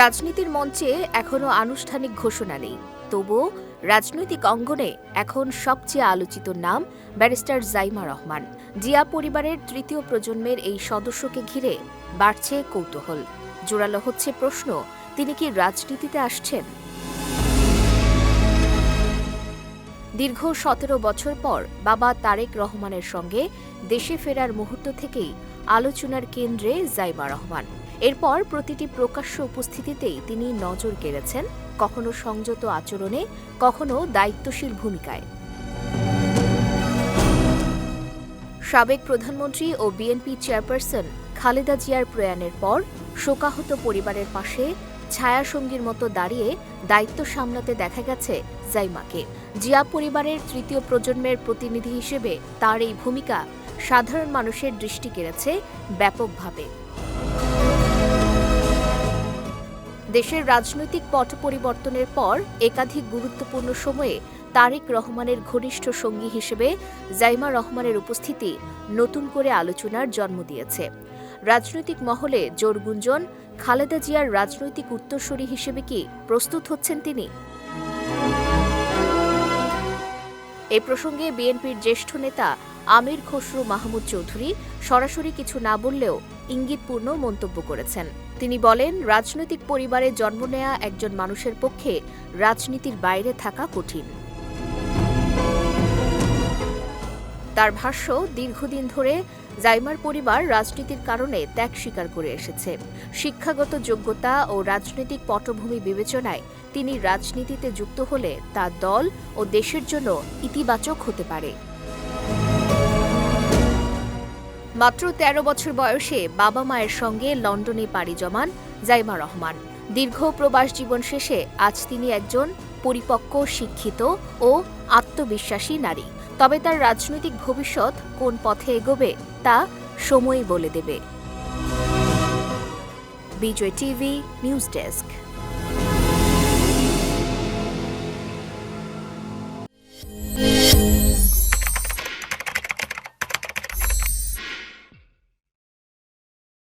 রাজনীতির মঞ্চে এখনও আনুষ্ঠানিক ঘোষণা নেই। তবুও রাজনৈতিক অঙ্গনে এখন সবচেয়ে আলোচিত নাম ব্যারিস্টার জাইমা রহমান। জিয়া পরিবারের তৃতীয় প্রজন্মের এই সদস্যকে ঘিরে বাড়ছে কৌতূহল। জোরালো হচ্ছে প্রশ্ন, তিনি কি রাজনীতিতে আসছেন? দীর্ঘ সতেরো বছর পর বাবা তারেক রহমানের সঙ্গে দেশে ফেরার মুহূর্ত থেকেই আলোচনার কেন্দ্রে জাইমা রহমান। এরপর প্রতিটি প্রকাশ্য উপস্থিতিতেই তিনি নজর কেড়েছেন, কখনো সংযত আচরণে, কখনো দায়িত্বশীল ভূমিকায়। সাবেক প্রধানমন্ত্রী ও বিএনপি চেয়ারপারসন খালেদা জিয়ার প্রয়াণের পর শোকাহত পরিবারের পাশে ছায়াসঙ্গীর মতো দাঁড়িয়ে দায়িত্ব সামলাতে দেখা গেছে জাইমাকে। জিয়া পরিবারের তৃতীয় প্রজন্মের প্রতিনিধি হিসেবে তার এই ভূমিকা সাধারণ মানুষের দৃষ্টি কেড়েছে ব্যাপকভাবে। দেশের রাজনৈতিক পট পরিবর্তনের পর একাধিক গুরুত্বপূর্ণ সময়ে তারেক রহমানের ঘনিষ্ঠ সঙ্গী হিসেবে জাইমা রহমানের উপস্থিতি নতুন করে আলোচনার জন্ম দিয়েছে। রাজনৈতিক মহলে জোর গুঞ্জন, খালেদা জিয়ার রাজনৈতিক উত্তরসূরি হিসেবে কি প্রস্তুত হচ্ছেন তিনি? এ প্রসঙ্গে বিএনপির জ্যেষ্ঠ নেতা আমির খসরু মাহমুদ চৌধুরী সরাসরি কিছু না বললেও ইঙ্গিতপূর্ণ মন্তব্য করেছেন। তিনি বলেন, রাজনৈতিক পরিবারে জন্ম নেয়া একজন মানুষের পক্ষে রাজনীতির বাইরে থাকা কঠিন। তার ভাষ্য, দীর্ঘদিন ধরে জাইমার পরিবার রাজনীতির কারণে ত্যাগ স্বীকার করে এসেছে। শিক্ষাগত যোগ্যতা ও রাজনৈতিক পটভূমি বিবেচনায় তিনি রাজনীতিতে যুক্ত হলে তা দল ও দেশের জন্য ইতিবাচক হতে পারে। মাত্র ১৩ বছর বয়সে বাবা মায়ের সঙ্গে লন্ডনে পাড়ি জমান জাইমা রহমান। দীর্ঘ প্রবাস জীবন শেষে আজ তিনি একজন পরিপক্ক, শিক্ষিত ও আত্মবিশ্বাসী নারী। তবে তার রাজনৈতিক ভবিষ্যৎ কোন পথে এগোবে তা সময়ই বলে দেবে। Vijay TV, news desk.